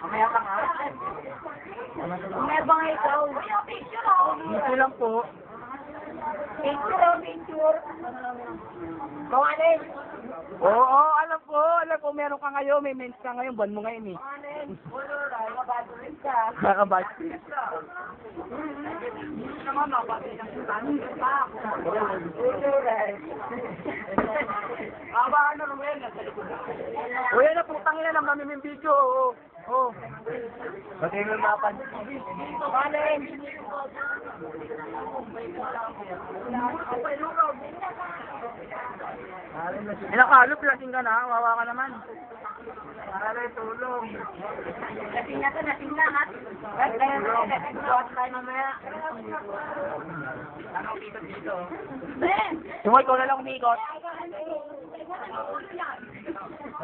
Mamaya ka nga. Mamaya ba nga ikaw? Dito lang po. Picture, picture. Kawanin. Oo, alam ko. Alam ko, meron ka ngayon. May mens ka ngayon. Buwan mo ngayon eh. Kawanin. Makabadulis ka. Makabadulis ka. Naman, makabadulis ka. Makabadulis ka. Aba, ano, Ruel, nasa likod na. O yan na, putang ina na mamiming video. Oo. Oo. Pati yung mapan. Ano yun? Inakalop, lasing ka na. Wawa ka naman. Para tulong. Lasing na to, lasing na, ha? Lasing na, lasing na. Suot tayo mamaya. Ano dito dito? Yung ikaw na lang umikot.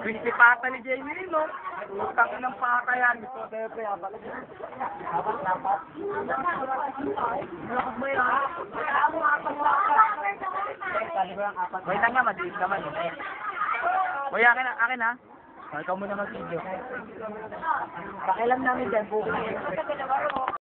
crispy pata ni Jamie rin, no? Utang ng pata yan. Gusto ko tayo pre, apat. Apat, apat. Wait lang nga, madilis naman. eh. Kuya, akin na, akin. O, ikaw muna mag-video. Pakialam namin dyan, bukas.